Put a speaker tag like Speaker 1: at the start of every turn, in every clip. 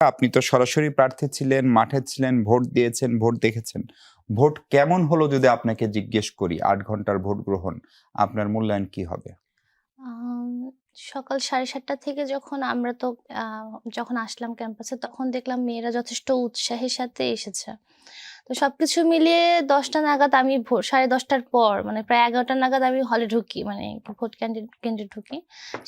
Speaker 1: আপনি তো সরাসরি প্রার্থী ছিলেন, মাঠে ছিলেন, ভোট দিয়েছেন, ভোট দেখেছেন। ভোট কেমন হলো যদি আপনাকে জিজ্ঞেস করি, আট ঘণ্টার ভোট গ্রহণ, আপনার মূল্যায়ন কি হবে?
Speaker 2: সকাল সাড়ে সাতটা থেকে যখন আমরা তো যখন আসলাম ক্যাম্পাসে, তখন দেখলাম মেয়েরা যথেষ্ট উৎসাহের সাথে এসেছে। তো সবকিছু মিলিয়ে দশটা নাগাদ আমি ভোর, সাড়ে দশটার পর মানে প্রায় এগারোটা নাগাদ আমি হলে ঢুকি মানে ভোট কেন্দ্রে ঢুকি।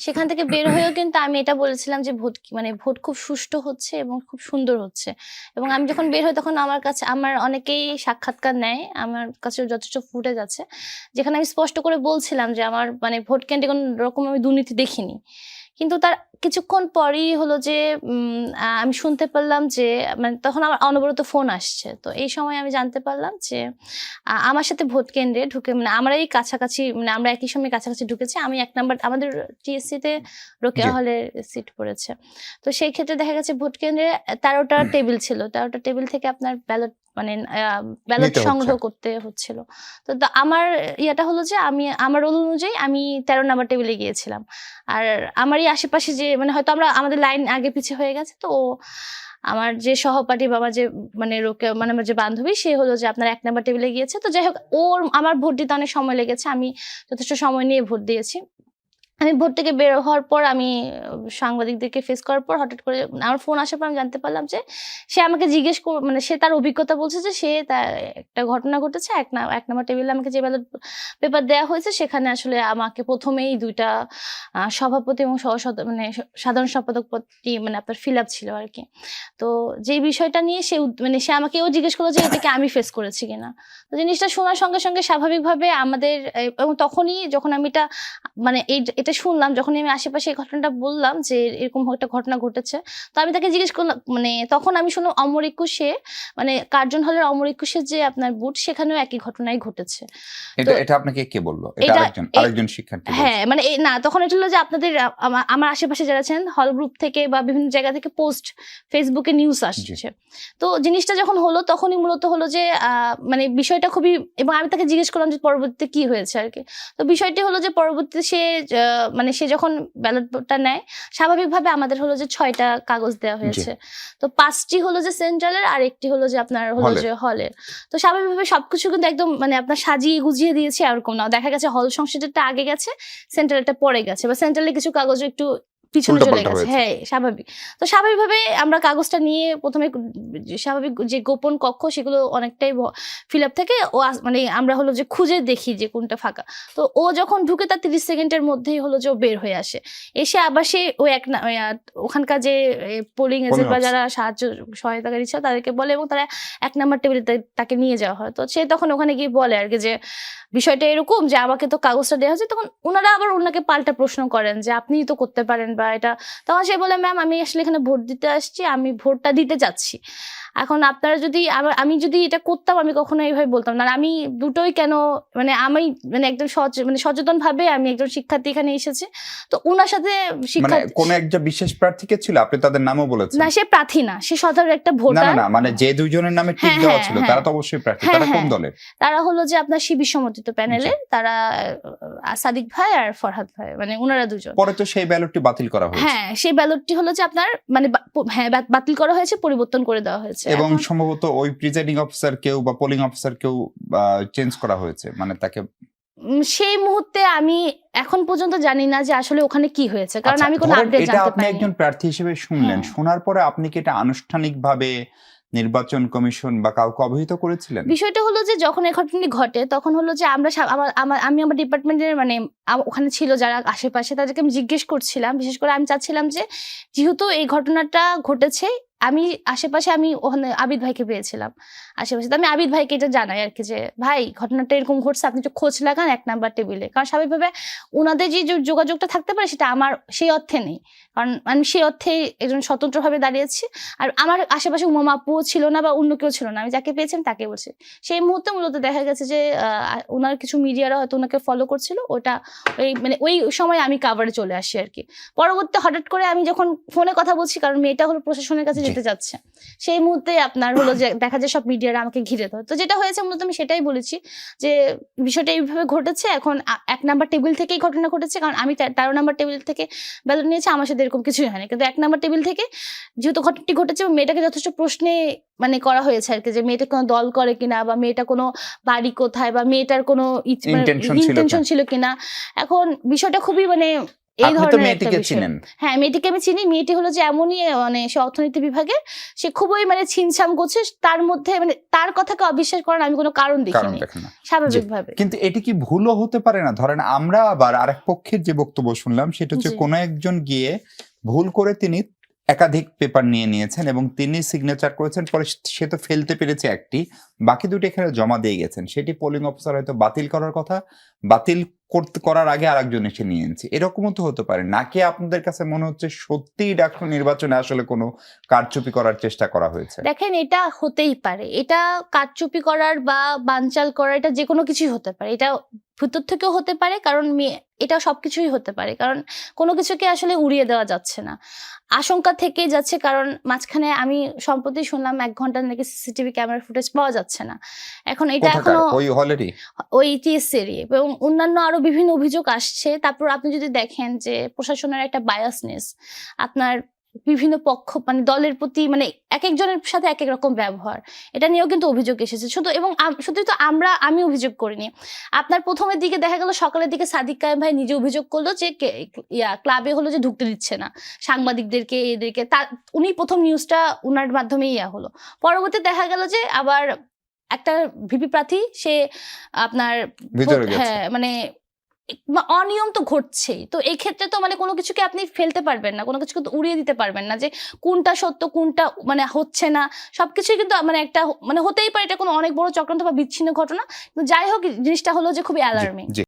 Speaker 2: সেখান থেকে বের হয়েও কিন্তু আমি এটা বলেছিলাম যে ভোট মানে ভোট খুব সুষ্ঠু হচ্ছে এবং খুব সুন্দর হচ্ছে। এবং আমি যখন বের হই তখন আমার কাছে, আমার অনেকেই সাক্ষাৎকার নেয়, আমার কাছে যথেষ্ট ফুটেজ আছে, যেখানে আমি স্পষ্ট করে বলছিলাম যে আমার মানে ভোট কেন্দ্রে কোনো রকম আমি দুর্নীতি দেখিনি। কিন্তু তার কিছুক্ষণ পরেই হলো যে আমি শুনতে পারলাম যে মানে তখন আমার অনবরত ফোন আসছে। তো এই সময় আমি জানতে পারলাম যে আমার সাথে ভোট কেন্দ্রে ঢুকে মানে আমরাই কাছাকাছি মানে আমরা একই সময় কাছাকাছি ঢুকেছি। আমি এক নাম্বার আমাদের টিএসসি তে রোকেয়া। হলে সিট পড়েছে। তো সেই ক্ষেত্রে দেখা গেছে ভোট কেন্দ্রে তেরোটা টেবিল ছিল। তেরোটা টেবিল থেকে আপনার ব্যালট মানে ব্যালট সংগ্রহ করতে হচ্ছিল। তো আমার ইয়েটা হলো যে আমি আমার রোল অনুযায়ী আমি তেরো নাম্বার টেবিলে গিয়েছিলাম। আর আমারই আশেপাশে যে মানে হয়তো আমরা আমাদের লাইন আগে পিছিয়ে হয়ে গেছে তো ও আমার যে সহপাঠী বা আমার যে মানে রোকে মানে আমার যে বান্ধবী সে হলো যে আপনার এক নাম্বার টেবিলে গিয়েছে। তো যাই হোক ওর আমার ভোট দিতে অনেক সময় লেগেছে আমি যথেষ্ট সময় নিয়ে ভোট দিয়েছি। আমি ভোর থেকে বের হওয়ার পর আমি, সাংবাদিকদেরকে ফেস করার পর হঠাৎ করে আমার ফোন আসার পর আমি জানতে পারলাম যে, সে আমাকে জিজ্ঞেস কর মানে সে তার অভিজ্ঞতা বলছে যে, সে তার একটা ঘটনা ঘটেছে, এক না, এক নম্বর টেবিলে আমাকে যে ব্যালট পেপার দেওয়া হয়েছে, সেখানে আসলে আমাকে প্রথমেই দুইটা সভাপতি এবং সহ মানে সাধারণ সম্পাদক পদটি মানে আপনার ফিল আপ ছিল আর কি। তো যে বিষয়টা নিয়ে সে মানে সে আমাকেও জিজ্ঞেস করল যে এটাকে আমি ফেস করেছি কিনা? তো জিনিসটা শোনার সঙ্গে সঙ্গে স্বাভাবিকভাবে আমাদের এবং তখনই যখন আমি এটা মানে এই এটা শুনলাম যখন আমি আশেপাশে এই ঘটনাটা বললাম যে এরকম একটা ঘটনা ঘটেছে তো আমি তাকে জিজ্ঞেস করলাম মানে তখন আমি শুনলাম অমর একুশে মানে কার্জন হলের অমর একুশের যে আপনার বুট সেখানেও একই ঘটনাই ঘটেছে।
Speaker 1: এটা এটা আপনাকে কে বলল? এটা আরেকজন আরেকজন শিক্ষার্থী
Speaker 2: হ্যাঁ মানে না তখন এটা হলো যে আপনাদের আমার আশেপাশে যারা আছেন হল গ্রুপ থেকে বা বিভিন্ন জায়গা থেকে পোস্ট ফেসবুকে নিউজ আসছে। তো জিনিসটা যখন হলো তখনই মূলত হলো যে আহ, মানে বিষয়টা খুবই এবং আমি তাকে জিজ্ঞেস করলাম যে পরবর্তীতে কি হয়েছে আর কি। তো বিষয়টি হলো যে পরবর্তীতে সে মানে সে যখন ব্যালটটা নেয় স্বাভাবিকভাবে আমাদের হলো যে ছয়টা কাগজ দেওয়া হয়েছে। তো পাঁচটি হলো যে সেন্ট্রালের আর একটি হলো যে আপনার হলো। যে হলের তো স্বাভাবিকভাবে সবকিছু কিন্তু একদম মানে আপনার সাজিয়ে গুজিয়ে দিয়েছে এরকম না। দেখা গেছে হল সংসদেরটা আগে গেছে সেন্ট্রালটা পরে গেছে। বা সেন্ট্রালে কিছু কাগজ একটু পিছনে চলে গেছে। হ্যাঁ স্বাভাবিক। তো স্বাভাবিকভাবে আমরা কাগজটা নিয়ে প্রথমে স্বাভাবিক যে গোপন কক্ষ সেগুলো অনেকটাই ফিল আপ থেকে ও মানে আমরা হলো যে খুঁজে দেখি যে কোনটা ফাঁকা। তো ও যখন ঢুকে তার তিরিশ সেকেন্ডের মধ্যেই হলো যে ও বের হয়ে আসে। এসে আবার সে ও এক ওখানকার যে পোলিং এজেন্ট বা যারা সাহায্য সহায়তাকারী ছিল তাদেরকে বলে এবং তারা এক নাম্বার টেবিলে তাকে নিয়ে যাওয়া হয়। তো সে তখন ওখানে গিয়ে বলে আর কি যে বিষয়টা এরকম যে আমাকে তো কাগজটা দেওয়া হয়েছে তখন ওনারা আবার ওনাকে পাল্টা প্রশ্ন করেন যে আপনিই তো করতে পারেন বা এটা, তখন সে বলে ম্যাম আমি আসলে এখানে ভোট দিতে আসছি, আমি ভোটটা দিতে যাচ্ছি। এখন আপনারা যদি আমি যদি এটা করতাম আমি কখনো এইভাবে বলতাম না। আমি দুটোই কেন মানে আমি মানে একদম মানে সচেতন ভাবে আমি একজন শিক্ষার্থী এখানে এসেছি। তো ওনার সাথে
Speaker 1: মানে কোন একজন বিশেষ প্রার্থীকে ছিল? আপনি তাদের নামও বলেছেন।
Speaker 2: না সে প্রার্থী না সে সাধারণ একটা
Speaker 1: না না না মানে যে দুইজনের নামে ঠিক
Speaker 2: হ্যাঁ,
Speaker 1: দেওয়া
Speaker 2: হ্যাঁ,
Speaker 1: ছিল
Speaker 2: হ্যাঁ।
Speaker 1: তারা তো অবশ্যই প্রার্থী। তারা কোন। দলের?
Speaker 2: তারা হলো যে আপনার শিবির সমর্থিত প্যানেলে তারা সাদিক ভাই আর ফরহাদ ভাই মানে ওনারা দুজন।
Speaker 1: পরে তো সেই ব্যালটটি বাতিল করা হয়েছে।
Speaker 2: হ্যাঁ সেই ব্যালটটি হলো যে আপনার মানে হ্যাঁ বাতিল করা হয়েছে পরিবর্তন করে দেওয়া হয়েছে।
Speaker 1: এবং সম্ভবত ওই প্রিজাইডিং অফিসার কেউ বা পোলিং অফিসার কেউ চেঞ্জ করা হয়েছে। মানে তাকে
Speaker 2: সেই মুহূর্তে আমি এখন পর্যন্ত জানি না যে আসলে ওখানে কি হয়েছে। কারণ
Speaker 1: আচ্ছা,
Speaker 2: আমি কোনো আপডেট জানতে
Speaker 1: আপনি একজন প্রার্থী হিসেবে শুনলেন।
Speaker 2: হ্যাঁ।
Speaker 1: শোনার পরে আপনি কি এটা আনুষ্ঠানিকভাবে নির্বাচন কমিশন বা কাউকে অবহিত করেছিলেন?
Speaker 2: বিষয়টা হলো যে যখন এই ঘটনাটি ঘটে তখন হলো যে আমরা আমার আমার- আমি আমার ডিপার্টমেন্টের মানে ওখানে ছিল যারা আশেপাশে তাদেরকে আমি জিজ্ঞেস করছিলাম। বিশেষ করে আমি চাচ্ছিলাম যে যেহেতু এই ঘটনাটা ঘটেছে আমি আশেপাশে আমি ওখানে আবিদ ভাইকে পেয়েছিলাম। আশেপাশে তো আমি আবিদ ভাইকে এটা জানাই আর কি যে, ভাই, ঘটনাটা এরকম ঘটছে, আপনি একটু খোঁজ লাগান এক নাম্বার টেবিলে। কারণ স্বাভাবিকভাবে ওনাদের যে যোগাযোগটা থাকতে পারে সেটা আমার সেই অর্থে নেই। কারণ আমি সেই অর্থে একজন স্বতন্ত্রভাবে দাঁড়িয়েছি। আর আমার আশেপাশে উমা আপুও ছিল না বা অন্য কেউ ছিল না। আমি যাকে পেয়েছেন তাকে বলছি। সেই মুহূর্তে মূলত দেখা গেছে যে ওনার কিছু মিডিয়ারা হয়তো ওনাকে ফলো করছিল। ওটা ওই মানে ওই সময় আমি কাভারে চলে আসি আর কি। পরবর্তী হঠাৎ করে আমি যখন ফোনে কথা বলছি, কারণ মেয়েটা হলো প্রশাসনের কাছে যেতে যাচ্ছে। সেই মুহূর্তে আপনার হলো যে দেখা যায় সব মিডিয়ারা আমাকে ঘিরে ধরে। তো যেটা হয়েছে মূলত আমি সেটাই বলেছি যে বিষয়টা এইভাবে ঘটেছে। এখন এক নাম্বার টেবিল থেকেই ঘটনা ঘটেছে। কারণ আমি তেরো নাম্বার টেবিল থেকে ব্যালট নিয়েছি আমার সাথে এরকম কিছুই হয়নি। কিন্তু এক নাম্বার টেবিল থেকে যেহেতু ঘটনাটি ঘটেছে এবং মেয়েটাকে যথেষ্ট প্রশ্নে মানে করা হয়েছে আর কি যে মেয়েটা কোনো দল করে কিনা বা মেয়েটা কোনো বাড়ি কোথায় বা মেয়েটার কোনো ইন্টেনশন ছিল কিনা। এখন বিষয়টা খুবই মানে এই ধরনের একটা বিষয়।
Speaker 1: চিনেন।
Speaker 2: হ্যাঁ মেয়েটিকে আমি চিনি। মেয়েটি হলো যে এমনই মানে সে অর্থনীতি বিভাগে সে খুবই মানে ছিনছাম করছে। তার মধ্যে মানে তার কথাকে অবিশ্বাস করার আমি কোনো কারণ দেখিনি। স্বাভাবিকভাবে।
Speaker 1: কিন্তু এটি কি ভুলও হতে পারে না? ধরেন আমরা আবার আরেক পক্ষের যে বক্তব্য শুনলাম সেটা হচ্ছে কোনো একজন গিয়ে ভুল করে তিনি একাধিক পেপার নিয়ে নিয়েছেন এবং তিনি সিগনেচার করেছেন পরে সে তো ফেলতে পেরেছে একটি। বাকি দুটি এখানে জমা দিয়ে গেছেন। সেটি পোলিং অফিসার হয়তো বাতিল করার কথা। বাতিল করতে করার আগে আরেকজন এসে নিয়ে নিচ্ছে এরকমও তো হতে পারে। নাকি আপনাদের কাছে মনে হচ্ছে সত্যিই ডাক্তার নির্বাচনে আসলে কোনো কারচুপি করার চেষ্টা করা হয়েছে?
Speaker 2: দেখেন এটা হতেই পারে। এটা কারচুপি করার বা বানচাল করার এটা যে কোনো কিছুই হতে পারে। এটা ভিতর থেকেও হতে পারে কারণ এটা সবকিছুই হতে পারে। কারণ কোনো কিছুকে আসলে উড়িয়ে দেওয়া যাচ্ছে না। আশঙ্কা থেকেই যাচ্ছে কারণ মাঝখানে আমি সম্প্রতি শুনলাম এক ঘণ্টার নাকি সিসিটিভি ক্যামেরা ফুটেজ পাওয়া যাচ্ছে না। এখন এটা এখনও
Speaker 1: ওই হলেরই?
Speaker 2: ওই টিএস এরিয়ে এবং অন্যান্য আরও বিভিন্ন অভিযোগ আসছে। তারপর আপনি যদি দেখেন যে প্রশাসনের একটা বায়াসনেস আপনার বিভিন্ন পক্ষ মানে দলের প্রতি মানে এক একজনের সাথে এক এক রকম ব্যবহার এটা নিয়েও কিন্তু অভিযোগ এসেছে। শুধু এবং শুধু তো আমরা আমি অভিযোগ করিনি। আপনার প্রথমের দিকে দেখা গেল সকালের দিকে সাদিক কায়েম ভাই নিজে অভিযোগ করল যে ইয়া ক্লাবে হলো যে ঢুকতে দিচ্ছে না। সাংবাদিকদেরকে এদেরকে তার উনি প্রথম নিউজটা উনার মাধ্যমে ইয়া হলো। পরবর্তী দেখা গেল যে আবার একটা ভিপি প্রার্থী সে আপনার হ্যাঁ মানে মা- অনিয়ম তো ঘটছেই। তো এই ক্ষেত্রে তো মানে কোনো কিছুকে আপনি ফেলতে পারবেন না কোনো কিছুকে তো উড়িয়ে দিতে পারবেন না যে কোনটা সত্য কোনটা মানে হচ্ছে না। সবকিছুই কিন্তু মানে একটা মানে হতেই পারে এটা কোনো অনেক বড় চক্রান্ত বা বিচ্ছিন্ন ঘটনা। কিন্তু যাই হোক জিনিসটা হলো যে খুবই অ্যালার্মিং